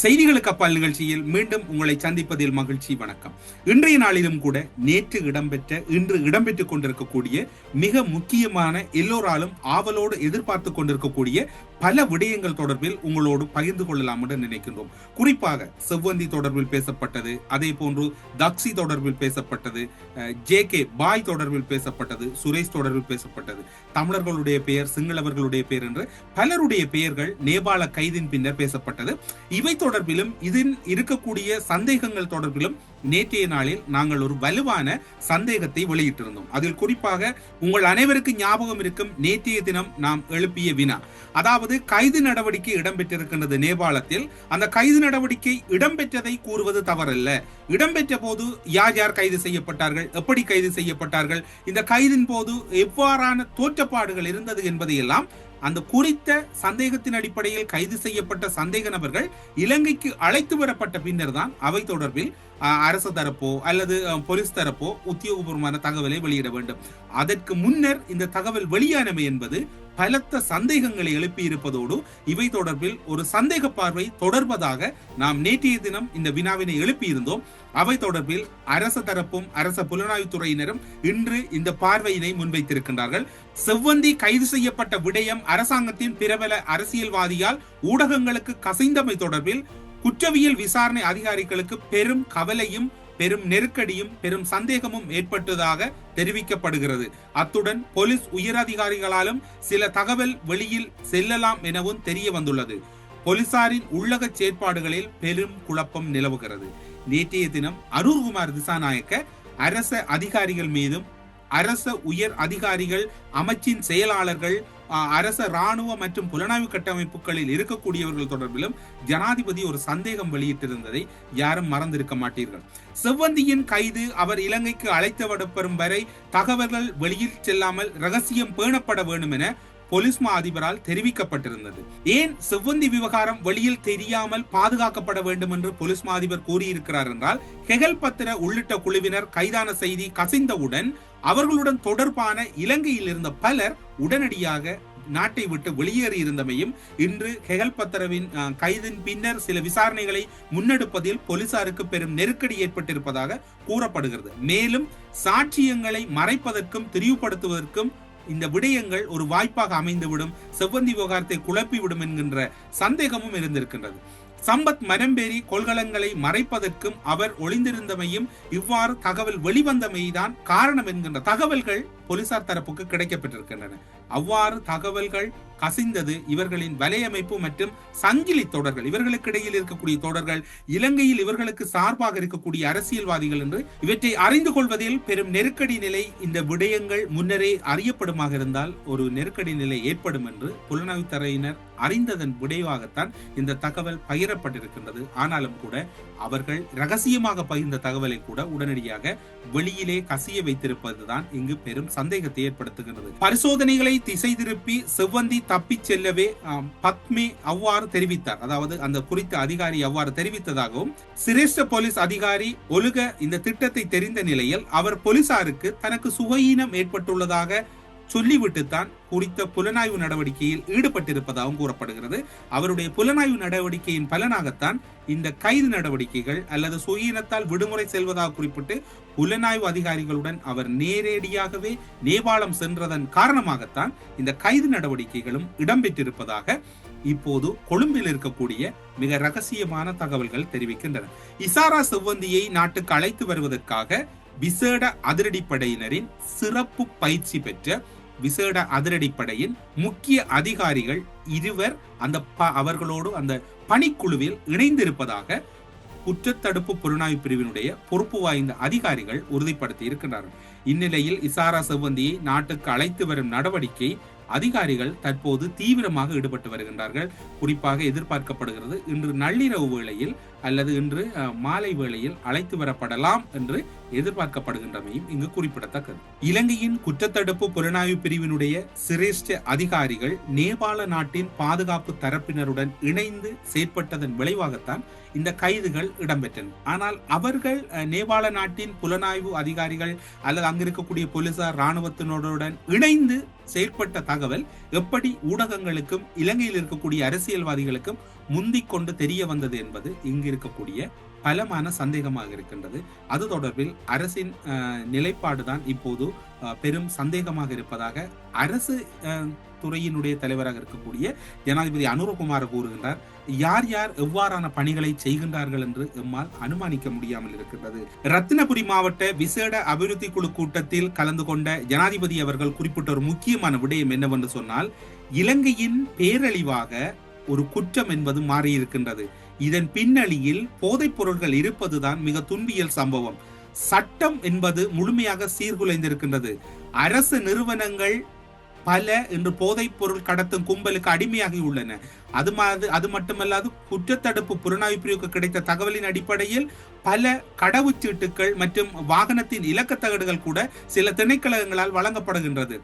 செய்திகளுக்கு அப்பால் நிகழ்ச்சியில் மீண்டும் உங்களை சந்திப்பதில் மகிழ்ச்சி வணக்கம். இன்றைய நாளிலும் கூட நேற்று இடம்பெற்ற இன்று இடம்பெற்றுக் கொண்டிருக்கக்கூடிய மிக முக்கியமான எல்லோராலும் ஆவலோடு எதிர்பார்த்து கொண்டிருக்கக்கூடிய பல விடயங்கள் தொடர்பில் உங்களோடு பகிர்ந்து கொள்ளலாம் என்று நினைக்கின்றோம். குறிப்பாக செவ்வந்தி தொடர்பில் பேசப்பட்டது அதே போன்று தக்ஷி தொடர்பில் பேசப்பட்டது ஜே கே பாய் தொடர்பில் பேசப்பட்டது சுரேஷ் தொடர்பில் பேசப்பட்டது. தமிழர்களுடைய பெயர் சிங்களவர்களுடைய பெயர் என்று பலருடைய பெயர்கள் நேபாள கைதின் பின்னர் பேசப்பட்டது. இவை தொடர்பிலும் இதில் இருக்கக்கூடிய சந்தேகங்கள் தொடர்பிலும் நேற்றைய நாளில் நாங்கள் ஒரு வலுவான சந்தேகத்தை வெளியிட்டிருந்தோம். அதில் குறிப்பாக உங்கள் அனைவருக்கும் ஞாபகம் இருக்கும் நேற்றைய தினம் நாம் எழுப்பிய வினா. அதாவது கைது நடவடிக்கை இடம்பெற்றிருக்கின்றது நேபாளத்தில். அந்த கைது நடவடிக்கை இடம்பெற்றதை கூறுவது தவறல்ல. இடம்பெற்ற போது யார் யார் கைது செய்யப்பட்டார்கள்? எப்படி கைது செய்யப்பட்டார்கள்? இந்த கைதின் போது எவ்வாறான தோற்றப்பாடுகள் இருந்தது என்பதையெல்லாம் அந்த குறித்த சந்தேகத்தின் அடிப்படையில் கைது செய்யப்பட்ட சந்தேக நபர்கள் இலங்கைக்கு அழைத்து வரப்பட்ட பின்னர் தான் அவை தொடர்பில் அரசு தரப்போ அல்லது போலீஸ் தரப்போ உத்தியோகபூர்வமான தகவலை வெளியிட வேண்டும். அதற்கு முன்னர் இந்த தகவல் வெளியானமை என்பது பலத்த சந்தேகங்களை எழுப்பி இருப்பதோடு இவை தொடர்பில் ஒரு சந்தேக பார்வை தொடர்பதாக நாம் நேற்றைய தினம் இந்த வினாவினை எழுப்பி இருந்தோம் அவை தொடர்பில் அரச தரப்பும் அரச புலனாய்வுத்துறையினரும் இன்று இந்த பார்வையினை முன்வைத்திருக்கின்றார்கள். செவ்வந்தி கைது செய்யப்பட்ட விடயம் அரசாங்கத்தின் பிரபல அரசியல்வாதியால் ஊடகங்களுக்கு கசைந்தமை தொடர்பில் குற்றவியல் விசாரணை அதிகாரிகளுக்கு பெரும் கவலையும் பெரும் நெருக்கடியும் பெரும் சந்தேகமும் ஏற்பட்டதாக தெரிவிக்கப்படுகிறது. அத்துடன் போலீஸ் உயரதிகாரிகளாலும் சில தகவல் வெளியில் செல்லலாம் எனவும் தெரிய வந்துள்ளது போலீசாரின் உள்ளக செயற்பாடுகளில் பெரும் குழப்பம் நிலவுகிறது. நேற்றைய தினம் அரூர்குமார் திசாநாயக்க அரச அதிகாரிகள் மீதும் அரச உயர் அதிகாரிகள் அமைச்சின் செயலாளர்கள் அரச இராணுவ மற்றும் புலனாய்வு கட்டமைப்புகளில் இருக்கக்கூடியவர்கள் தொடர்பிலும் ஜனாதிபதி ஒரு சந்தேகம் வெளியிட்டிருந்ததை யாரும் மறந்திருக்க மாட்டீர்கள். செவ்வந்தியின் கைது அவர் இலங்கைக்கு அழைத்து வரப்படும் வரை தகவல்கள் வெளியில் செல்லாமல் ரகசியம் பேணப்பட வேண்டும் என பொலிஸ்மா மா அதிபரால் தெரிவிக்கப்பட்டிருந்தது. ஏன் செவ்வந்தி விவகாரம் வெளியில் தெரியாமல் பாதுகாக்கப்பட வேண்டும் என்று பொலிஸ்மா மா அதிபர் கூறியிருக்கிறார் என்றால் ஹெகல் பத்திர உள்ளிட்ட குழுவினர் கைதான செய்தி கசிந்தவுடன் அவர்களுடன் தொடர்பான இலங்கையில் இருந்த பலர் உடனடியாக நாட்டை விட்டு வெளியேறி இருந்தமையும் இன்று ஹெகல் பத்தரவின் கைதின் பின்னர் சில விசாரணைகளை முன்னெடுப்பதில் போலீசாருக்கு பெரும் நெருக்கடி ஏற்பட்டிருப்பதாக கூறப்படுகிறது. மேலும் சாட்சியங்களை மறைப்பதற்கும் திரிவுபடுத்துவதற்கும் இந்த விடயங்கள் ஒரு வாய்ப்பாக அமைந்துவிடும் செவ்வந்தி விவகாரத்தை குழப்பிவிடும் என்கின்ற சந்தேகமும் இருந்திருக்கின்றது. சம்பத் மரம்பேரி கொள்கலங்களை மறைப்பதற்கும் அவர் ஒளிந்திருந்தமையும் இவ்வாறு தகவல் வெளிவந்தமைதான் காரணம் என்கின்ற தகவல்கள் போலீசார் தரப்புக்கு கிடைக்கப்பட்டிருக்கின்றன. அவ்வாறு தகவல்கள் கசிந்தது இவர்களின் வலையமைப்பு மற்றும் சங்கிலி தொடர்கள். இவர்களுக்கு இடையில் இருக்கக்கூடிய தொடர்கள் இலங்கையில் இவர்களுக்கு சார்பாக இருக்கக்கூடிய அரசியல்வாதிகள் என்று இவற்றை அறிந்து கொள்வதில் பெரும் நெருக்கடி நிலை இந்த விடயங்கள் முன்னரே அறியப்படுமாக இருந்தால் ஒரு நெருக்கடி நிலை ஏற்படும் என்று புலனாய்வு தரையினர் அறிந்ததன் விடைவாகத்தான் இந்த தகவல் பகிரப்பட்டிருக்கின்றது. ஆனாலும் கூட அவர்கள் ரகசியமாக பகிர்ந்த தகவலை கூட உடனடியாக வெளியிலே கசிய வைத்திருப்பதுதான் இங்கு பெரும் சந்தேகத்தை ஏற்படுத்துகின்றது. பரிசோதனைகளை திசை திருப்பி செவ்வந்தி தப்பி செல்லவே பத்மி அவ்வாறு தெரிவித்தார். அதாவது அந்த குறித்த அதிகாரி அவ்வாறு தெரிவித்ததாகவும் சிரேஷ்ட போலீஸ் அதிகாரி ஒழுக இந்த திட்டத்தை தெரிந்த நிலையில் அவர் போலீசாருக்கு தனக்கு சுகயீனம் ஏற்பட்டுள்ளதாக சொல்லிவிட்டுத்தான் குறித்த புலனாய்வு நடவடிக்கையில் ஈடுபட்டிருப்பதாகவும் கூறப்படுகிறது. அவருடைய புலனாய்வு நடவடிக்கையின் பலனாகத்தான் இந்த கைது நடவடிக்கைகள் அல்லது சுயினத்தால் விடுமுறை செல்வதாக குறிப்பிட்டு புலனாய்வு அதிகாரிகளுடன் அவர் நேரடியாகவே நேபாளம் சென்றதன் காரணமாகத்தான் இந்த கைது நடவடிக்கைகளும் இடம்பெற்றிருப்பதாக இப்போது கொழும்பில் இருக்கக்கூடிய மிக ரகசியமான தகவல்கள் தெரிவிக்கின்றன. இசாரா செவ்வந்தியை நாட்டுக்கு அழைத்து வருவதற்காக விசேட அதிரடிப்படையினரின் சிறப்பு பயிற்சி பெற்ற விசேட அதிரடிப்படையின் முக்கிய அதிகாரிகள் இருவர் அந்த அவர்களோடு அந்த பணிக்குழுவில் இணைந்திருப்பதாக குற்றத்தடுப்பு புலனாய்வு பிரிவினுடைய பொறுப்பு வாய்ந்த அதிகாரிகள் உறுதிப்படுத்தி இருக்கின்றனர் இந்நிலையில் இசாரா செவ்வந்தியை நாட்டுக்கு அழைத்து வரும் நடவடிக்கை அதிகாரிகள் தற்போது தீவிரமாக ஈடுபட்டு வருகின்றார்கள். குறிப்பாக எதிர்பார்க்கப்படுகிறது இன்று நள்ளிரவு வேளையில் அல்லது இன்று மாலை வேளையில் அழைத்து வரப்படலாம் என்று எதிர்பார்க்கப்படுகின்றமையும் இங்கு குறிப்பிடத்தக்கது. இலங்கையின் குற்றத்தடுப்பு புலனாய்வு பிரிவினுடைய சிரேஷ்ட அதிகாரிகள் நேபாள நாட்டின் பாதுகாப்பு தரப்பினருடன் இணைந்து செயற்பட்டதன் விளைவாகத்தான் இந்த கைதுகள் இடம்பெற்றன. ஆனால் அவர்கள் நேபாள நாட்டின் புலனாய்வு அதிகாரிகள் அல்லது அங்கிருக்கக்கூடிய போலீசார் இராணுவத்தினருடன் இணைந்து செயல்பட்ட தகவல் எப்படி ஊடகங்களுக்கும் இலங்கையில் இருக்கக்கூடிய அரசியல்வாதிகளுக்கும் முந்திக் கொண்டு தெரிய வந்தது என்பது இங்கு இருக்கக்கூடிய பலமான சந்தேகமாக இருக்கின்றது. அது தொடர்பில் அரசின் நிலைப்பாடுதான் இப்போது பெரும் சந்தேகமாக இருப்பதாக அரசு துறையினுடைய தலைவராக இருக்கக்கூடிய ஜனாதிபதி அனுரகுமார் கூறுகின்றார். யார் யார் எவ்வாறான பணிகளை செய்கின்றார்கள் என்று எம்மால் அனுமானிக்க முடியாமல் இருக்கின்றது. ரத்தினபுரி மாவட்ட விசேட அபிவிருத்தி குழு கூட்டத்தில் கலந்து கொண்ட ஜனாதிபதி அவர்கள் குறிப்பிட்ட ஒரு முக்கியமான விடயம் என்னவென்று சொன்னால் இலங்கையின் பேரழிவாக ஒரு குற்றம் என்பது மாறியிருக்கின்றது. இதன் பின்னணியில் போதைப் பொருள்கள் இருப்பதுதான் மிக துன்பியல் சம்பவம். சட்டம் என்பது முழுமையாக சீர்குலைந்திருக்கின்றது. அரசு நிறுவனங்கள் பல இன்று போதைப் பொருள் கடத்தும் கும்பலுக்கு அடிமையாகி உள்ளன. அது மாதிரி அது மட்டுமல்லாது குற்றத்தடுப்பு புலனாய்வு பிரிவுக்கு கிடைத்த தகவலின் அடிப்படையில் பல கடவுச்சீட்டுகள் மற்றும் வாகனத்தின் இலக்கத்தகடுகள் கூட சில திணைக்களங்களால் வழங்கப்படுகின்றது.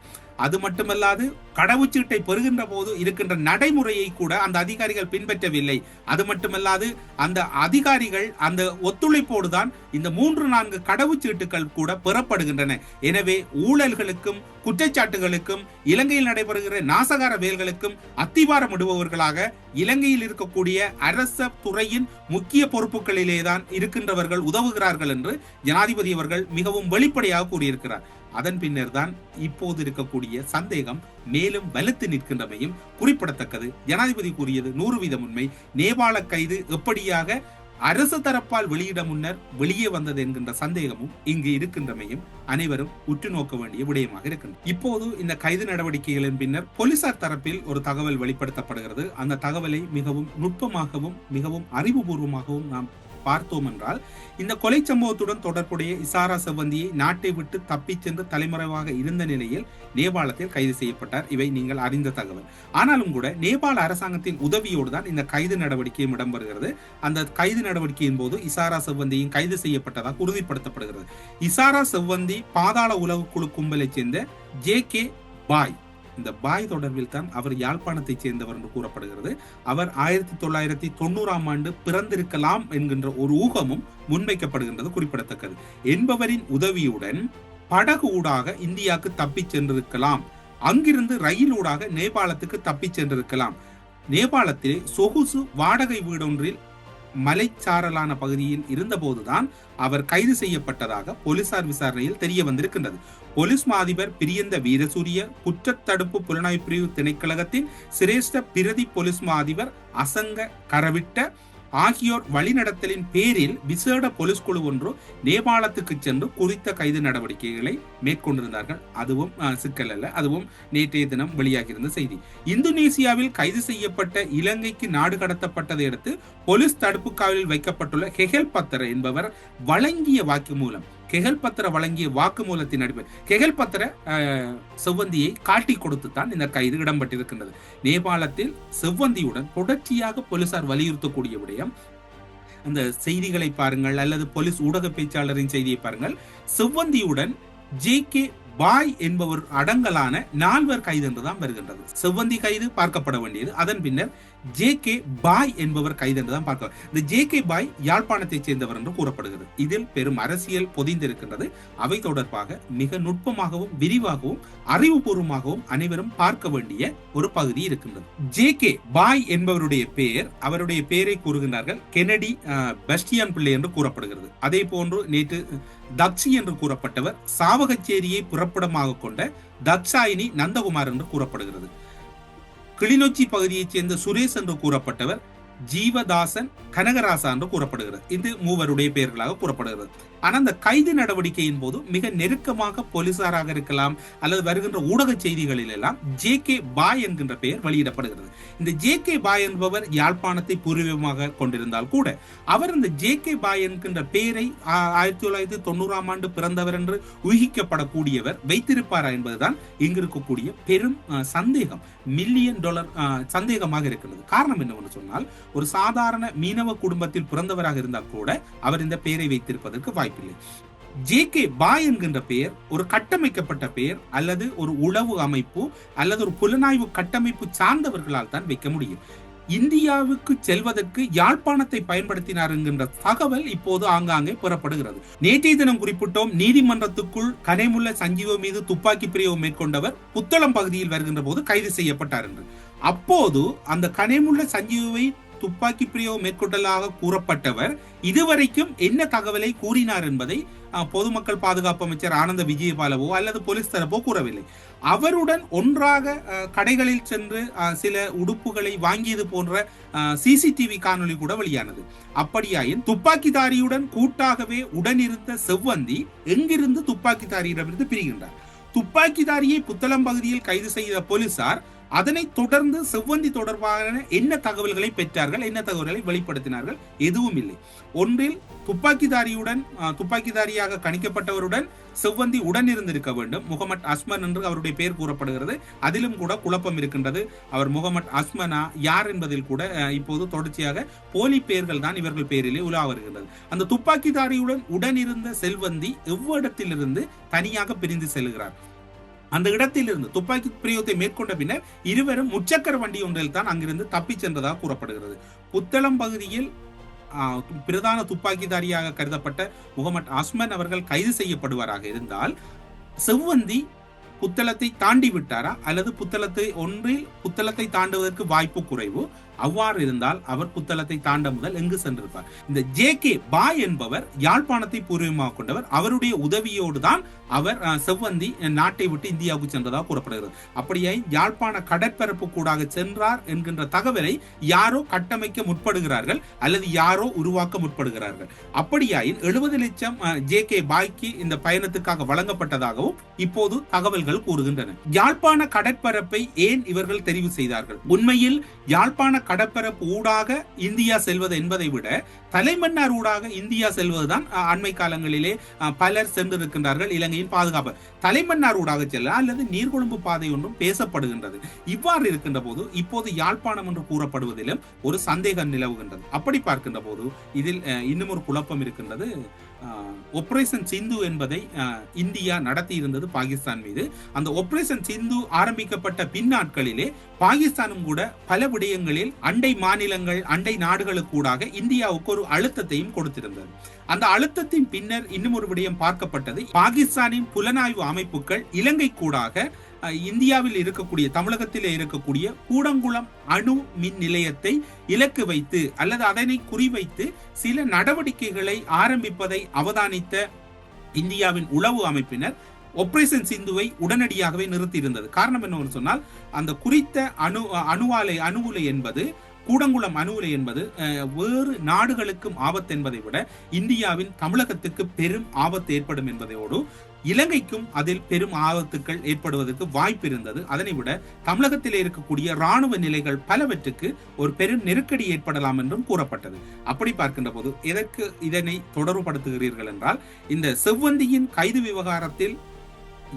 அது மட்டுமல்லாது கடவுச்சீட்டை பெறுகின்ற போது இருக்கின்ற நடைமுறையை கூட அந்த அதிகாரிகள் பின்பற்றவில்லை. அது மட்டுமல்லாது அந்த அதிகாரிகள் அந்த ஒத்துழைப்போடு தான் இந்த மூன்று நான்கு கடவுச்சீட்டுகள் கூட பெறப்படுகின்றன. எனவே ஊழல்களுக்கும் குற்றச்சாட்டுகளுக்கும் இலங்கையில் நடைபெறுகிற நாசகார வேல்களுக்கும் அத்திவாரம் இடுபவர்களாக இலங்கையில் இருக்கக்கூடிய அரச துறையின் முக்கிய பொறுப்புகளிலேதான் இருக்கின்றவர்கள் உதவுகிறார்கள் என்று ஜனாதிபதி அவர்கள் மிகவும் வெளிப்படையாக கூறியிருக்கிறார். அதன் பின்னர் தான் இப்போது இருக்கக்கூடிய சந்தேகம் மேலும் வலுத்து நிற்கின்றமையும் குறிப்பிடத்தக்கது. ஜனாதிபதி கூறியது நூறு வீதம் உண்மை. நேபாள கைது எப்படியாக அரசு தரப்பால் வெளியிட முன்னர் வெளியே வந்தது என்கின்ற சந்தேகமும் இங்கு இருக்கின்றமையும் அனைவரும் உற்று நோக்க வேண்டிய விடயமாக இருக்கின்றன. இப்போது இந்த கைது நடவடிக்கைகளின் பின்னர் போலீசார் தரப்பில் ஒரு தகவல் வெளிப்படுத்தப்படுகிறது. அந்த தகவலை மிகவும் நுட்பமாகவும் மிகவும் அறிவுபூர்வமாகவும் நாம் பார்த்தோம் என்றால் இந்த கொலை சம்பவத்துடன் தொடர்புடைய இசாரா செவ்வந்தியை நாட்டை விட்டு தப்பிச் சென்று தலைமறைவாக இருந்த நிலையில் நேபாளத்தில் கைது செய்யப்பட்டார். இவை நீங்கள் அறிந்த தகவல். ஆனாலும் கூட நேபாள அரசாங்கத்தின் உதவியோடு தான் இந்த கைது நடவடிக்கையும் இடம்பெறுகிறது. அந்த கைது நடவடிக்கையின் போது இசாரா செவ்வந்தியும் கைது செய்யப்பட்டதாக உறுதிப்படுத்தப்படுகிறது. இசாரா செவ்வந்தி பாதாள உலக குழு கும்பலைச் சேர்ந்த ஜே கே பாய் இந்த பாய் தொடர்பில் தான் அவர் யாழ்ப்பாணத்தைச் சேர்ந்தவர் என்று கூறப்படுகிறது. அவர் ஆயிரத்தி தொள்ளாயிரத்தி தொண்ணூறாம் ஆண்டு பிறந்திருக்கலாம் என்கின்ற ஒரு ஊகமும் முன்வைக்கப்படுகின்றது குறிப்பிடத்தக்கது. என்பவரின் உதவியுடன் படகு ஊடாக இந்தியாவுக்கு தப்பிச் சென்றிருக்கலாம். அங்கிருந்து ரயில் ஊடாக நேபாளத்துக்கு தப்பிச் சென்றிருக்கலாம். நேபாளத்தில் சொகுசு வாடகை வீடொன்றில் மலைச்சாரலான பகுதியில் இருந்தபோதுதான் அவர் கைது செய்யப்பட்டதாக போலீசார் விசாரணையில் தெரிய வந்திருக்கின்றது போலீஸ் மாதிபர் பிரியந்த வீரசூரிய குற்றத்தடுப்பு புலனாய்வு பிரிவு திணைக்களகத்தின் சிரேஷ்ட பிரதி போலீஸ் மாதிபர் அசங்க கரவிட்ட ஆகியோர் வழிநடத்தலின் பேரில் விசேட போலீஸ் குழு ஒன்று நேபாளத்துக்கு சென்று குறித்த கைது நடவடிக்கைகளை மேற்கொண்டிருந்தார்கள். அதுவும் சிக்கல் அல்ல. அதுவும் நேற்றைய தினம் வெளியாகியிருந்த செய்தி. இந்தோனேசியாவில் கைது செய்யப்பட்ட இலங்கைக்கு நாடு கடத்தப்பட்டதை அடுத்து போலீஸ் தடுப்பு காவலில் வைக்கப்பட்டுள்ள ஹெகல் பத்தர் என்பவர் வழங்கிய வாக்குமூலம் கெகல் பத்திர வழங்கிய வாக்குமூலத்தின் அடிப்படை கெகல் பத்திர செவ்வந்தியை காட்டி கொடுத்து தான் இந்த கைது இடம்பெற்றிருக்கின்றது. நேபாளத்தில் செவ்வந்தியுடன் தொடர்ச்சியாக போலீசார் வலியுறுத்தக்கூடிய விடயம் அந்த செய்திகளை பாருங்கள் அல்லது போலீஸ் ஊடக பேச்சாளரின் செய்தியை பாருங்கள் செவ்வந்தியுடன் ஜே கே பாய் என்பவர் அடங்கலான நால்வர் கைது என்றுதான் வருகின்றது. செவ்வந்தி கைது பார்க்கப்பட வேண்டியது. அதன் பின்னர் ஜே கே பாய் என்பவர் கைது என்றுதான் பார்க்க இந்த ஜே கே பாய் யாழ்ப்பாணத்தைச் சேர்ந்தவர் என்று கூறப்படுகிறது. இதில் பெரும் அரசியல் பொதிந்திருக்கின்றது. அவை தொடர்பாக மிக நுட்பமாகவும் விரிவாகவும் அறிவுபூர்வமாகவும் அனைவரும் பார்க்க வேண்டிய ஒரு பகுதி இருக்கின்றது. ஜே கே பாய் என்பவருடைய பெயர் அவருடைய பெயரை கூறுகின்றார்கள் கெனடி அஹ், பெஸ்டியான் பிள்ளை என்று கூறப்படுகிறது. அதே போன்று நேற்று தக்ஷி என்று கூறப்பட்டவர் சாவகச்சேரியை புறப்படமாக கொண்ட தக்ஷாயினி நந்தகுமார் என்று கூறப்படுகிறது. கிளிநொச்சி பகுதியைச் சேர்ந்த சுரேஷ் என்று கூறப்பட்டவர் ஜீவதாசன் கனகராசா என்று கூறப்படுகிறது. இது மூவருடைய பெயர்களாக கூறப்படுகிறது. ஆனால் அந்த கைது நடவடிக்கையின் போது மிக நெருக்கமாக போலீசாராக இருக்கலாம் அல்லது வருகின்ற ஊடக செய்திகளில் எல்லாம் ஜே கே பாய் என்கின்ற பெயர் வெளியிடப்படுகிறது. இந்த ஜே கே பாய் என்பவர் யாழ்ப்பாணத்தை பூர்வீகமாக கொண்டிருந்தால் கூட அவர் இந்த ஜே கே பாய் என்கின்ற பெயரை ஆயிரத்தி தொள்ளாயிரத்தி தொண்ணூறாம் ஆண்டு பிறந்தவர் என்று ஊகிக்கப்படக்கூடியவர் வைத்திருப்பாரா என்பதுதான் இங்கு இருக்கக்கூடிய பெரும் சந்தேகம். மில்லியன் டாலர் சந்தேகமாக இருக்கிறது. காரணம் என்னவென்று சொன்னால் ஒரு சாதாரண மீனவ குடும்பத்தில் பிறந்தவராக இருந்தால் கூட அவர் இந்த பெயரை வைத்திருப்பதற்கு வாய்ப்பு வாய்ப்பில்லை. ஜே கே பாய் என்கின்ற பெயர் ஒரு கட்டமைக்கப்பட்ட பெயர் அல்லது ஒரு உளவு அமைப்பு அல்லது ஒரு புலனாய்வு கட்டமைப்பு சார்ந்தவர்களால் தான் வைக்க முடியும். இந்தியாவுக்கு செல்வதற்கு யாழ்ப்பாணத்தை பயன்படுத்தினார் என்கின்ற தகவல் இப்போது ஆங்காங்கே பெறப்படுகிறது. நேற்றைய தினம் குறிப்பிட்டோம் நீதிமன்றத்துக்குள் கனைமுள்ள சஞ்சீவ மீது துப்பாக்கி பிரயோகம் மேற்கொண்டவர் புத்தளம் பகுதியில் வருகின்ற போது கைது செய்யப்பட்டார் என்று. அப்போது அந்த கனைமுள்ள சஞ்சீவை துப்பாக்கி பிரயோகம் மேற்கொண்டதாக கூறப்பட்டவர் இதுவரைக்கும் என்ன தகவலை கூறினார் என்பதை பொதுமக்கள் பாதுகாப்பு அமைச்சர் ஆனந்த விஜயபாலவோ அல்லது போலீஸ் தரப்போ கூறவில்லை. அவருடன் ஒன்றாக கடைகளில் சென்று சில உடுப்புகளை வாங்கியது போன்ற சிசிடிவி காணொளி கூட வெளியானது. அப்படியாயின் துப்பாக்கிதாரியுடன் கூட்டாகவே உடனிருந்த செவ்வந்தி எங்கிருந்து துப்பாக்கிதாரியிடமிருந்து பிரிகின்றார்? துப்பாக்கிதாரியை புத்தளம் பகுதியில் கைது செய்த போலீசார் அதனைத் தொடர்ந்து செவ்வந்தி தொடர்பான என்ன தகவல்களை பெற்றார்கள் என்ன தகவல்களை வெளிப்படுத்தினார்கள் எதுவும் இல்லை. ஒன்றில் துப்பாக்கிதாரியுடன் துப்பாக்கிதாரியாக கணிக்கப்பட்டவருடன் செவ்வந்தி உடன் இருந்திருக்க வேண்டும். முகமட் அஸ்மன் என்று அவருடைய பெயர் கூறப்படுகிறது. அதிலும் கூட குழப்பம் இருக்கின்றது. அவர் முகமட் அஸ்மனா யார் என்பதில் கூட இப்போது தொடர்ச்சியாக போலி பெயர்கள் தான் இவர்கள் பெயரிலே உலா வருகின்றது. அந்த துப்பாக்கிதாரியுடன் உடன் இருந்த செல்வந்தி எவ்விடத்திலிருந்து தனியாக பிரிந்து செல்கிறார்? அந்த இடத்திலிருந்து துப்பாக்கி பிரயோகத்தை மேற்கொண்ட பின்னர் இருவரும் முச்சக்கர வண்டி ஒன்றில் தான் அங்கிருந்து தப்பிச் சென்றதாக கூறப்படுகிறது. புத்தளம் பகுதியில் பிரதான துப்பாக்கிதாரியாக கருதப்பட்ட முகமது அஸ்மன் அவர்கள் கைது செய்யப்படுவாராக இருந்தால் செவ்வந்தி புத்தளத்தை தாண்டி விட்டாரா? அல்லது புத்தளத்தை ஒன்றில் புத்தளத்தை தாண்டுவதற்கு வாய்ப்பு குறைவு? அவ்வாறு இருந்தால் அவர் புத்தளத்தை தாண்ட முதல் எங்கு சென்றிருப்பார்? இந்த ஜே கே பாய் என்பவர் யாழ்ப்பாணத்தை பூர்வீகமாக கொண்டவர். அவருடைய உதவியோடு தான் அவர் செவ்வந்தி நாட்டை விட்டு இந்தியாவுக்கு சென்றதாக கூறப்படுகிறது. அப்படியே யாழ்ப்பாண கடற்பரப்பு கூடாக சென்றார் என்கின்ற தகவலை யாரோ கட்டமைக்க முற்படுகிறார்கள் அல்லது யாரோ உருவாக்க முற்படுகிறார்கள். அப்படியாயின் எழுபது லட்சம் ஜே கே பாய்க்கு இந்த பயணத்துக்காக வழங்கப்பட்டதாகவும் இப்போது தகவல்கள் கூறுகின்றன. யாழ்ப்பாண கடற்பரப்பை ஏன் இவர்கள் தெரிவு செய்தார்கள்? உண்மையில் யாழ்ப்பாண கடற்பரப்பு ஊடாக இந்தியா செல்வது என்பதை விட தலைமன்னார் ஊடாக இந்தியா செல்வதுதான் அண்மை காலங்களிலே பலர் சென்றிருக்கின்றார்கள் இலங்கையின் பாதுகாப்பு. தலைமன்னார் ஊடாக செல்ல அல்லது நீர்கொழும்பு பாதை ஒன்றும் பேசப்படுகின்றது. இவ்வாறு இருக்கின்ற போது இப்போது யாழ்ப்பாணம் என்று கூறப்படுவதிலும் ஒரு சந்தேகம் நிலவுகின்றது. அப்படி பார்க்கின்ற போது இதில் இன்னும் ஒரு குழப்பம் இருக்கின்றது. ஒப்ரேஷன் சிந்து என்பதை இந்தியா நடத்தி இருந்தது பாகிஸ்தான் மீது. அந்த ஒப்ரேஷன் சிந்து ஆரம்பிக்கப்பட்ட பின்னாட்களிலே பாகிஸ்தானும் கூட பல விடயங்களில் அண்டை மாநிலங்கள் அண்டை நாடுகளுக்கூடாக இந்தியாவுக்கு ஒரு அழுத்தத்தையும் கொடுத்திருந்தது. அந்த அழுத்தத்தின் பின்னர் இன்னும் ஒரு விடயம் பார்க்கப்பட்டது. பாகிஸ்தானின் புலனாய்வு அமைப்புகள் இலங்கை கூடாக அஹ், இந்தியாவில் இருக்கக்கூடிய தமிழகத்தில் இருக்கக்கூடிய கூடங்குளம் அணு மின் நிலையத்தை இலக்கு வைத்து அல்லது அதனை குறிவைத்து சில நடவடிக்கைகளை ஆரம்பிப்பதை அவதானித்த இந்தியாவின் உளவு அமைப்பினர் ஒப்ரேஷன் சிந்துவை உடனடியாகவே நிறுத்தியிருந்தது. காரணம் என்னவென்று சொன்னால் அந்த குறித்த அணு அணுவாலை அணுவுலை என்பது கூடங்குளம் அணுவுலை என்பது வேறு நாடுகளுக்கும் ஆபத்து என்பதை விட இந்தியாவின் தமிழகத்துக்கு பெரும் ஆபத்து ஏற்படும் என்பதையோடு இலங்கைக்கும் அதில் பெரும் ஆபத்துக்கள் ஏற்படுவதற்கு வாய்ப்பு இருந்தது. அதனை விட தமிழகத்தில் இருக்கக்கூடிய ராணுவ நிலைகள் பலவற்றுக்கு ஒரு பெரும் நெருக்கடி ஏற்படலாம் என்றும் கூறப்பட்டது. அப்படி பார்க்கின்ற போது எதற்கு இதனை தொடர்புபடுத்துகிறீர்கள் என்றால் இந்த செவ்வந்தியின் கைது விவகாரத்தில்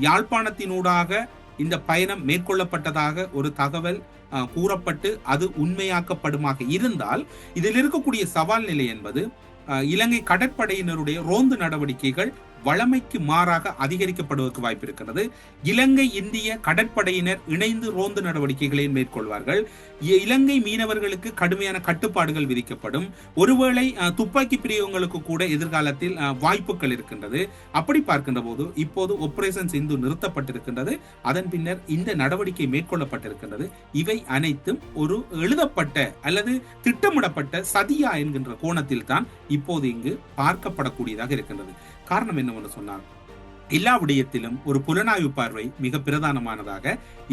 யாழ்ப்பாணத்தினூடாக இந்த பயணம் மேற்கொள்ளப்பட்டதாக ஒரு தகவல் அஹ், கூறப்பட்டு அது உண்மையாக்கப்படுமாக இருந்தால் இதில் இருக்கக்கூடிய சவால் நிலை என்பது அஹ், இலங்கை கடற்படையினருடைய ரோந்து நடவடிக்கைகள் வழமைக்கு மாறாக அதிகரிக்கப்படுவதற்கு வாய்ப்பு இருக்கிறது இலங்கை இந்திய கடற்படையினர் இணைந்து ரோந்து நடவடிக்கைகளை மேற்கொள்வார்கள். இ- இலங்கை மீனவர்களுக்கு கடுமையான கட்டுப்பாடுகள் விதிக்கப்படும். ஒருவேளை துப்பாக்கி பிரிவுகளுக்கு கூட எதிர்காலத்தில் வாய்ப்புகள் இருக்கின்றது. அப்படி பார்க்கின்ற போது இப்போது ஒப்ரேஷன் சிந்து நிறுத்தப்பட்டிருக்கின்றது. அதன் பின்னர் இந்த நடவடிக்கை மேற்கொள்ளப்பட்டிருக்கின்றது. இவை அனைத்தும் ஒரு எழுதப்பட்ட அல்லது திட்டமிடப்பட்ட சதியா என்கின்ற கோணத்தில் தான் இப்போது இங்கு பார்க்கப்படக்கூடியதாக இருக்கின்றது. காரணம் என்னவென்று சொன்னார் எல்லா விடயத்திலும் ஒரு புலனாய்வு பார்வை மிக பிரதானமானதாக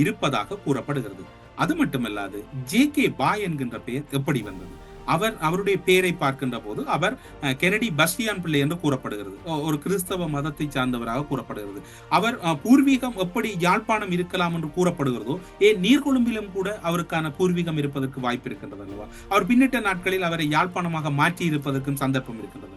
இருப்பதாக கூறப்படுகிறது. அது மட்டுமல்லாது ஜே கே பாய் என்கின்ற பெயர் எப்படி வந்தது? அவர் அவருடைய பெயரை பார்க்கின்ற போது அவர் அஹ், கெனடி பஸ்டியான் பிள்ளை என்று கூறப்படுகிறது. ஒரு கிறிஸ்தவ மதத்தை சார்ந்தவராக கூறப்படுகிறது. அவர் அஹ், பூர்வீகம் எப்படி யாழ்ப்பாணம் இருக்கலாம் என்று கூறப்படுகிறதோ ஏன் நீர்கொழும்பிலும் கூட அவருக்கான பூர்வீகம் இருப்பதற்கு வாய்ப்பு இருக்கின்றது அல்லவா? அவர் பின்னிட்ட நாட்களில் அவரை யாழ்ப்பாணமாக மாற்றி இருப்பதற்கும் சந்தர்ப்பம் இருக்கின்றது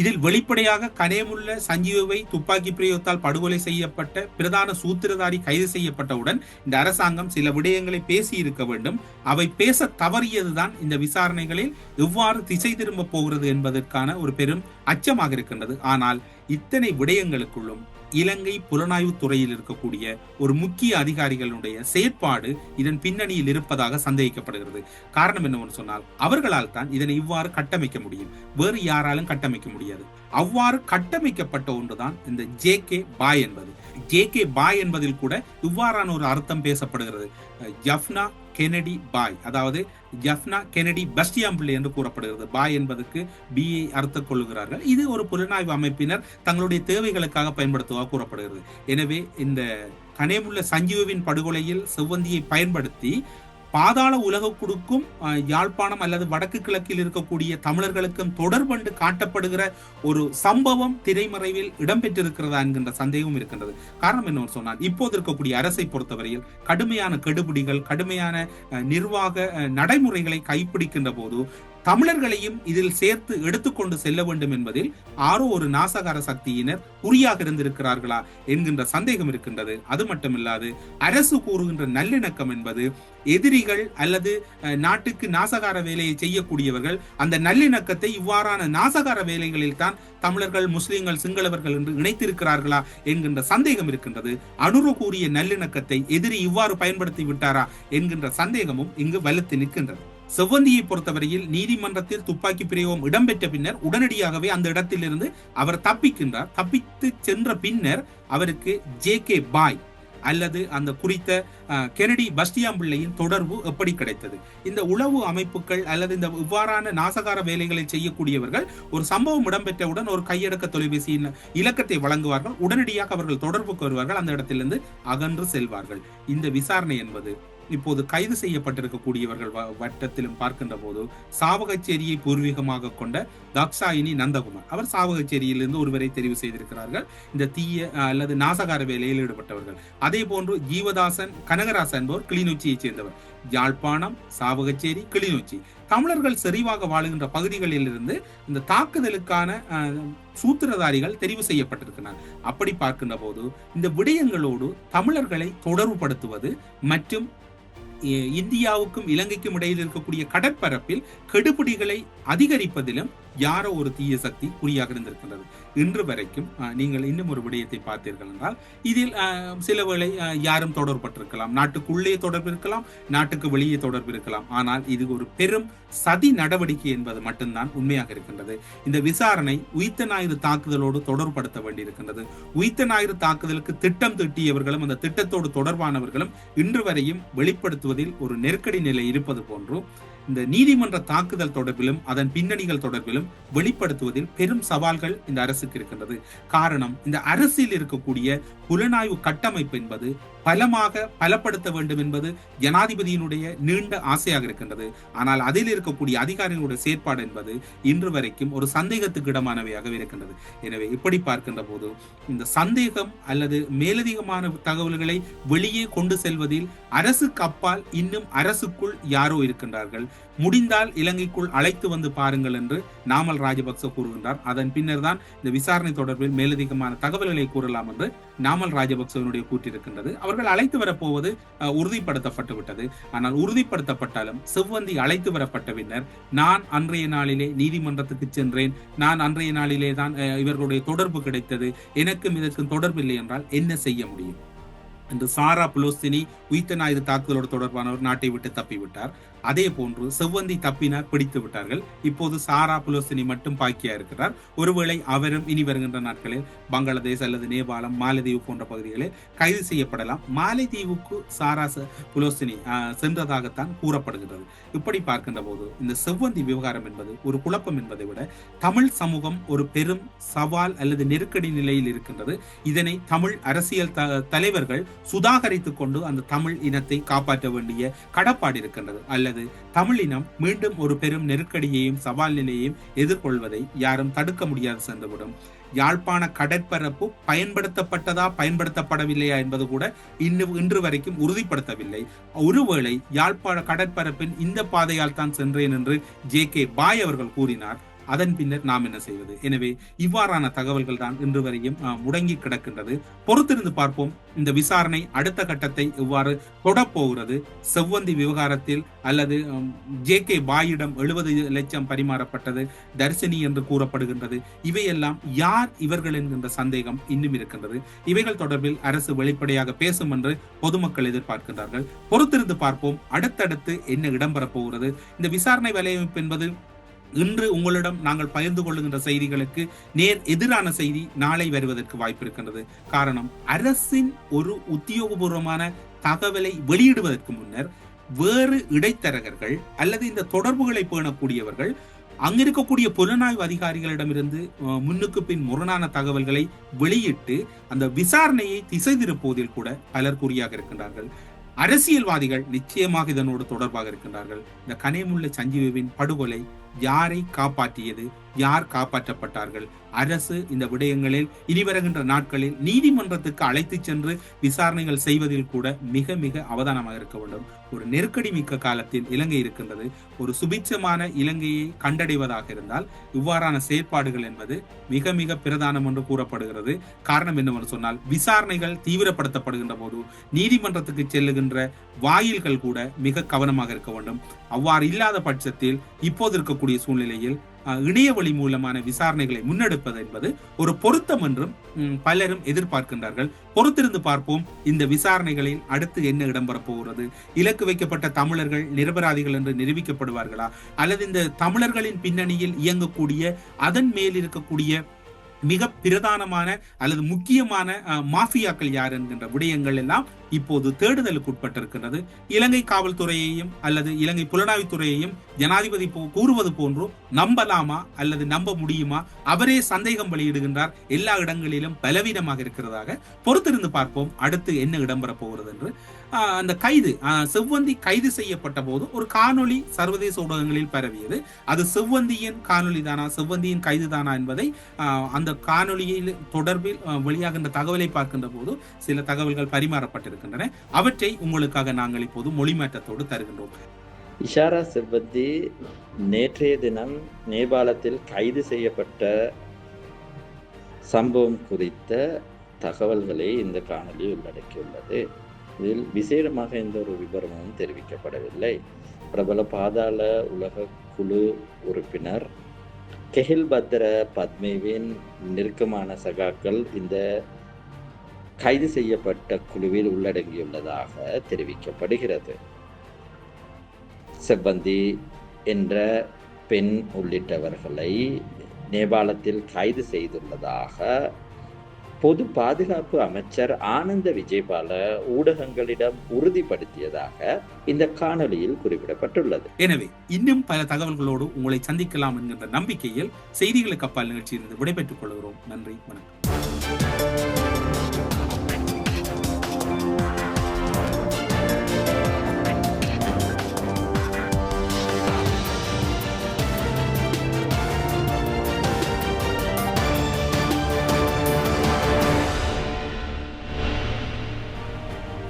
இதில் வெளிப்படையாக கனேமுள்ள சஞ்சீவை துப்பாக்கி பிரயோகத்தால் படுகொலை செய்யப்பட்ட பிரதான சூத்திரதாரி கைது செய்யப்பட்டவுடன் இந்த அரசாங்கம் சில விடயங்களை பேசி இருக்க வேண்டும். அவை பேச தவறியதுதான் இந்த விசாரணைகளில் எவ்வாறு திசை திரும்ப போகிறது என்பதற்கான ஒரு பெரும் அச்சமாக இருக்கின்றது. ஆனால் இத்தனை விடயங்களுக்குள்ளும் இலங்கை புலனாய்வு துறையில் இருக்கக்கூடிய ஒரு முக்கிய அதிகாரிகளுடைய செயற்பாடு இதன் பின்னணியில் இருப்பதாக சந்தேகிக்கப்படுகிறது. காரணம் என்னவென்று சொன்னால் அவர்களால் தான் இதனை இவ்வாறு கட்டமைக்க முடியும். வேறு யாராலும் கட்டமைக்க முடியாது. அவ்வாறு கட்டமைக்கப்பட்ட ஒன்றுதான் இந்த ஜே கே பாய் என்பது. ஜே கே பாய் என்பதில் கூட இவ்வாறான ஒரு அர்த்தம் பேசப்படுகிறது. Jaffna Kennedy boy. அதாவது ஜஃப்னா கெனடி பஸ்டியாம் பிள்ளை என்று கூறப்படுகிறது. பாய் என்பதற்கு பிஐ அர்த்தம் கொள்கிறார்கள் இது ஒரு புலனாய்வு அமைப்பினர் தங்களுடைய தேவைகளுக்காக பயன்படுத்துவதாக கூறப்படுகிறது. எனவே இந்த கனேமுள்ள சஞ்சீவின் படுகொலையில் செவ்வந்தியை பயன்படுத்தி பாதாள உலக கொடுக்கும் யாழ்ப்பாணம் அல்லது வடக்கு கிழக்கில் இருக்கக்கூடிய தமிழர்களுக்கும் தொடர்பண்டு காட்டப்படுகிற ஒரு சம்பவம் திரைமறைவில் இடம்பெற்றிருக்கிறதா என்கின்ற சந்தேகம் இருக்கின்றது. காரணம் என்ன சொன்னால் இப்போது இருக்கக்கூடிய அரசை பொறுத்தவரையில் கடுமையான கெடுபிடிகள் கடுமையான நிர்வாக நடைமுறைகளை கைப்பிடிக்கின்ற போது தமிழர்களையும் இதில் சேர்த்து எடுத்துக்கொண்டு செல்ல வேண்டும் என்பதில் ஆரோ ஒரு நாசகார சக்தியினர் குறியாக இருந்திருக்கிறார்களா என்கின்ற சந்தேகம் இருக்கின்றது. அது மட்டுமில்லாது அரசு கூறுகின்ற நல்லிணக்கம் என்பது எதிரிகள் அல்லது நாட்டுக்கு நாசகார வேலையை செய்யக்கூடியவர்கள் அந்த நல்லிணக்கத்தை இவ்வாறான நாசகார வேலைகளில் தான் தமிழர்கள் முஸ்லிம்கள் சிங்களவர்கள் என்று இணைத்திருக்கிறார்களா என்கின்ற சந்தேகம் இருக்கின்றது. அனுர கூறிய நல்லிணக்கத்தை எதிரி இவ்வாறு பயன்படுத்தி விட்டாரா என்கின்ற சந்தேகமும் இங்கு வலுத்து நிற்கின்றது. செவ்வந்தியை பொறுத்தவரையில் நீதிமன்றத்தில் துப்பாக்கி பிரயோகம் இடம்பெற்ற பின்னர் உடனடியாகவே அந்த இடத்திலிருந்து அவர் தப்பிக்கின்றார். தப்பித்து சென்ற பின்னர் அவருக்கு ஜே கே பாய் அல்லது அந்த குறித்த கெனடி பஸ்டியாம் பிள்ளையின் தொடர்பு எப்படி கிடைத்தது? இந்த உளவு அமைப்புகள் அல்லது இந்த இவ்வாறான நாசகார வேலைகளை செய்யக்கூடியவர்கள் ஒரு சம்பவம் இடம்பெற்றவுடன் ஒரு கையடக்க தொலைபேசியின் இலக்கத்தை வழங்குவார்கள். உடனடியாக அவர்கள் தொடர்புக்கு வருவார்கள். அந்த இடத்திலிருந்து அகன்று செல்வார்கள். இந்த விசாரணை என்பது இப்போது கைது செய்யப்பட்டிருக்கக்கூடியவர்கள் வ- வட்டத்திலும் பார்க்கின்ற போது சாவகச்சேரியை பூர்வீகமாக கொண்ட தக்ஷாயினி நந்தகுமார். அவர் சாவகச்சேரியிலிருந்து ஒருவரை தெரிவு செய்திருக்கிறார்கள். இந்த தீய அல்லது நாசகார வேலையில் ஈடுபட்டவர்கள். அதே போன்று ஜீவதாசன் கனகராசன் என்பவர் கிளிநொச்சியைச் சேர்ந்தவர். யாழ்ப்பாணம் சாவகச்சேரி கிளிநொச்சி. தமிழர்கள் செறிவாக வாழுகின்ற பகுதிகளில் இருந்து இந்த தாக்குதலுக்கான சூத்திரதாரிகள் தெரிவு செய்யப்பட்டிருக்கிறார். அப்படி பார்க்கின்ற போது இந்த விடயங்களோடு தமிழர்களை தொடர்புபடுத்துவது மற்றும் இந்தியாவுக்கும் இலங்கைக்கும் இடையில் இருக்கக்கூடிய கடற்பரப்பில் கெடுபிடிகளை அதிகரிப்பதிலும் யாரோ ஒரு தீய சக்தி குறியாக இருந்திருக்கின்றது. இன்று வரைக்கும் நீங்கள் இன்னும் ஒரு விடயத்தை பார்த்தீர்கள் என்றால் இதில் சில வேளை யாரும் தொடர்பட்டிருக்கலாம் நாட்டுக்குள்ளே தொடர்பு இருக்கலாம் நாட்டுக்கு வெளியே தொடர்பு இருக்கலாம் ஆனால் இது ஒரு பெரும் சதி நடவடிக்கை என்பது மட்டும்தான் உண்மையாக இருக்கின்றது. இந்த விசாரணை உயித்த ஞாயிறு தாக்குதலோடு தொடர்படுத்த வேண்டியிருக்கின்றது. உயித்த ஞாயிறு தாக்குதலுக்கு திட்டம் திட்டியவர்களும் அந்த திட்டத்தோடு தொடர்பானவர்களும் இன்று வரையும் வெளிப்படுத்துவதில் ஒரு நெருக்கடி நிலை இருப்பது போன்று இந்த நீதிமன்ற தாக்குதல் தொடர்பிலும் அதன் பின்னணிகள் தொடர்பிலும் வெளிப்படுத்துவதில் பெரும் சவால்கள் இந்த அரசுக்கு இருக்கின்றது. காரணம் இந்த அரசில் இருக்கக்கூடிய புலனாய்வு கட்டமைப்பு என்பது பலமாக பலப்படுத்த வேண்டும் என்பது ஜனாதிபதியினுடைய நீண்ட ஆசையாக இருக்கின்றது. ஆனால் அதில் இருக்கக்கூடிய அதிகாரிகளுடைய செயற்பாடு என்பது இன்று வரைக்கும் ஒரு சந்தேகத்துக்கு இடமானவையாகவே இருக்கின்றது. எனவே இப்படி பார்க்கின்ற போது இந்த சந்தேகம் அல்லது மேலதிகமான தகவல்களை வெளியே கொண்டு செல்வதில் அரசுக்கு அப்பால் இன்னும் அரசுக்குள் யாரோ இருக்கின்றார்கள். முடிந்தால் இலங்கைக்குள் அழைத்து வந்து பாருங்கள் என்று நாமல் ராஜபக்ச கூறுகின்றார். அதன் பின்னர் தான் இந்த விசாரணை தொடர்பில் மேலதிகமான தகவல்களை கூறலாம் என்று நாமல் ராஜபக்சவனுடைய கூற்றிருக்கின்றது. அவர்கள் அழைத்து வரப்போவது உறுதிப்படுத்தப்பட்டு விட்டது ஆனால் உறுதிப்படுத்தப்பட்டாலும் செவ்வந்தி அழைத்து வரப்பட்ட பின்னர் நான் அன்றைய நாளிலே நீதிமன்றத்துக்கு சென்றேன். நான் அன்றைய நாளிலே தான் இவர்களுடைய தொடர்பு கிடைத்தது. எனக்கும் இதற்கும் தொடர்பு இல்லை என்றால் என்ன செய்ய முடியும்? என்று சாரா புலோஸ்தினி உயிர்த்த ஞாயிறு தாக்குதலோடு தொடர்பானவர் நாட்டை விட்டு தப்பிவிட்டார். அதே போன்று செவ்வந்தி தப்பினார் பிடித்து விட்டார்கள். இப்போது சாரா புலோசினி மட்டும் பாக்கியா இருக்கிறார். ஒருவேளை அவரும் இனி வருகின்ற நாட்களில் பங்களாதேஷ் அல்லது நேபாளம் மாலத்தீவு போன்ற பகுதிகளில் கைது செய்யப்படலாம். மாலைதீவுக்கு சாரா ச- சென்றதாகத்தான் கூறப்படுகிறது இப்படி பார்க்கின்ற போது இந்த செவ்வந்தி விவகாரம் என்பது ஒரு குழப்பம் என்பதை விட தமிழ் சமூகம் ஒரு பெரும் சவால் அல்லது நெருக்கடி நிலையில் இருக்கின்றது. இதனை தமிழ் அரசியல் த- தலைவர்கள் சுதாகரித்துக் கொண்டு அந்த தமிழ் இனத்தை காப்பாற்ற வேண்டிய கடப்பாடு இருக்கின்றது. அல்லது தமிழ் தமிழினம் மீண்டும் ஒரு பெரும் நெருக்கடியையும் சவால் நிலையையும் எதிர்கொள்வதை யாரும் தடுக்க முடியாது சென்றுவிடும் யாழ்ப்பாண கடற்பரப்பு பயன்படுத்தப்பட்டதா பயன்படுத்தப்படவில்லையா என்பது கூட இன்னும் இன்று வரைக்கும் உறுதிப்படுத்தவில்லை. ஒருவேளை யாழ்ப்பாண கடற்பரப்பின் இந்த பாதையால் தான் சென்றேன் என்று ஜே கே பாய் அவர்கள் கூறினார். அதன் பின்னர் நாம் என்ன செய்வது? எனவே இவ்வாறான தகவல்கள் தான் இன்று வரையும் முடங்கி கிடக்கின்றது. பொறுத்திருந்து பார்ப்போம். இந்த விசாரணை அடுத்த கட்டத்தை எவ்வாறு தொடப்போகிறது செவ்வந்தி விவகாரத்தில் அல்லது ஜே கே பாயிடம் எழுபது லட்சம் பரிமாறப்பட்டது தரிசினி என்று கூறப்படுகின்றது. இவையெல்லாம் யார் இவர்கள் என்கின்ற சந்தேகம் இன்னும் இருக்கின்றது. இவைகள் தொடர்பில் அரசு வெளிப்படையாக பேசும் என்று பொதுமக்கள் எதிர்பார்க்கின்றார்கள். பொறுத்திருந்து பார்ப்போம். அடுத்தடுத்து என்ன இடம்பெறப் போகிறது? இந்த விசாரணை வலையமைப்பு என்பது இன்று உங்களிடம் நாங்கள் பகிர்ந்து கொள்ளுகின்ற செய்திகளுக்கு நேர் எதிரான செய்தி நாளை வருவதற்கு வாய்ப்பு இருக்கின்றது காரணம் அரசின் ஒரு உத்தியோகபூர்வமான தகவலை வெளியிடுவதற்கு முன்னர் வேறு இடைத்தரகர்கள் அல்லது இந்த தொடர்புகளை பேணக்கூடியவர்கள் அங்கிருக்கக்கூடிய புலனாய்வு அதிகாரிகளிடமிருந்து முன்னுக்கு பின் முரணான தகவல்களை வெளியிட்டு அந்த விசாரணையை திசை திருப்புவதில் கூட பலர் குறியாக இருக்கின்றார்கள். அரசியல்வாதிகள் நிச்சயமாக இதனோடு தொடர்பாக இருக்கின்றார்கள். இந்த கனேமுள்ள சஞ்சீவின் படுகொலை யாரை காப்பாற்றியது? யார் காப்பாற்றப்பட்டார்கள்? அரசு இந்த விடயங்களில் இனி வருகின்ற நாட்களில் நீதிமன்றத்துக்கு அழைத்து சென்று விசாரணைகள் செய்வதில் கூட மிக மிக அவதானமாக இருக்க வேண்டும். ஒரு நெருக்கடி மிக்க காலத்தில் இலங்கை இருக்கின்றது. ஒரு சுபிட்சமான இலங்கையை கண்டடைவதாக இருந்தால் இவ்வாறான செயற்பாடுகள் என்பது மிக மிக பிரதானம் என்று கூறப்படுகிறது. காரணம் என்னவென்று சொன்னால் விசாரணைகள் தீவிரப்படுத்தப்படுகின்ற போது நீதிமன்றத்துக்கு செல்லுகின்ற வாயில்கள் கூட மிக கவனமாக இருக்க வேண்டும். அவ்வாறு இல்லாத பட்சத்தில் இப்போது இருக்கக்கூடிய சூழ்நிலையில் இணைய வழி மூலமான விசாரணைகளை முன்னெடுப்பது என்பது ஒரு பொருத்தம் என்றும் பலரும் எதிர்பார்க்கின்றார்கள். பொறுத்திருந்து பார்ப்போம் இந்த விசாரணைகளில் அடுத்து என்ன இடம்பெறப் போகிறது? இலக்கு வைக்கப்பட்ட தமிழர்கள் நிரபராதிகள் என்று நிரூபிக்கப்படுவார்களா? அல்லது இந்த தமிழர்களின் பின்னணியில் இயங்கக்கூடிய அதன் மேல் இருக்கக்கூடிய மிக பிரதானமான அல்லது முக்கியமான மாஃபியாக்கள் யார் என்கின்ற விடயங்கள் எல்லாம் இப்போது தேடுதலுக்கு உட்பட்டிருக்கின்றது. இலங்கை காவல்துறையையும் அல்லது இலங்கை புலனாய்வுத்துறையையும் ஜனாதிபதி போ- கூறுவது போன்றோ நம்பலாமா அல்லது நம்ப முடியுமா? அவரே சந்தேகம் வெளியிடுகின்றார். எல்லா இடங்களிலும் பலவீனமாக இருக்கிறதாக. பொறுத்திருந்து பார்ப்போம். அடுத்து என்ன இடம்பெறப் போகிறது என்று அந்த கைது ஆஹ், செவ்வந்தி கைது செய்யப்பட்ட போது ஒரு காணொலி சர்வதேச ஊடகங்களில் பரவியது. அது செவ்வந்தியின் காணொலி தானா செவ்வந்தியின் கைது தானா என்பதை அந்த காணொலியில் தொடர்பில் வெளியாகின்ற தகவலை பார்க்கின்ற போது சில தகவல்கள் பரிமாறப்பட்டிருக்கின்றன. அவற்றை உங்களுக்காக நாங்கள் இப்போது மொழிமாற்றத்தோடு தருகின்றோம். இஷாரா செவ்வந்தி நேற்றைய தினம் நேபாளத்தில் கைது செய்யப்பட்ட சம்பவம் குறித்த தகவல்களை இந்த காணொலி உள்ளடக்கியுள்ளது இதில் விசேடமாக எந்த ஒரு விவரமும் தெரிவிக்கப்படவில்லை. பிரபல பாதாள உலக குழு உறுப்பினர் கெஹில் பத்ர பத்மேவின் நெருக்கமான சகாக்கள் இந்த கைது செய்யப்பட்ட குழுவில் உள்ளடங்கியுள்ளதாக தெரிவிக்கப்படுகிறது. செவ்வந்தி என்ற பெண் உள்ளிட்டவர்களை நேபாளத்தில் கைது செய்துள்ளதாக பொது பாதுகாப்பு அமைச்சர் ஆனந்த விஜயபால ஊடகங்களிடம் உறுதிப்படுத்தியதாக இந்த காணொலியில் குறிப்பிடப்பட்டுள்ளது. எனவே இன்னும் பல தகவல்களோடு உங்களை சந்திக்கலாம் என்கின்ற நம்பிக்கையில் செய்திகளுக்கு அப்பால் நிகழ்ச்சியிலிருந்து விடைபெற்றுக் கொள்கிறோம். நன்றி வணக்கம்.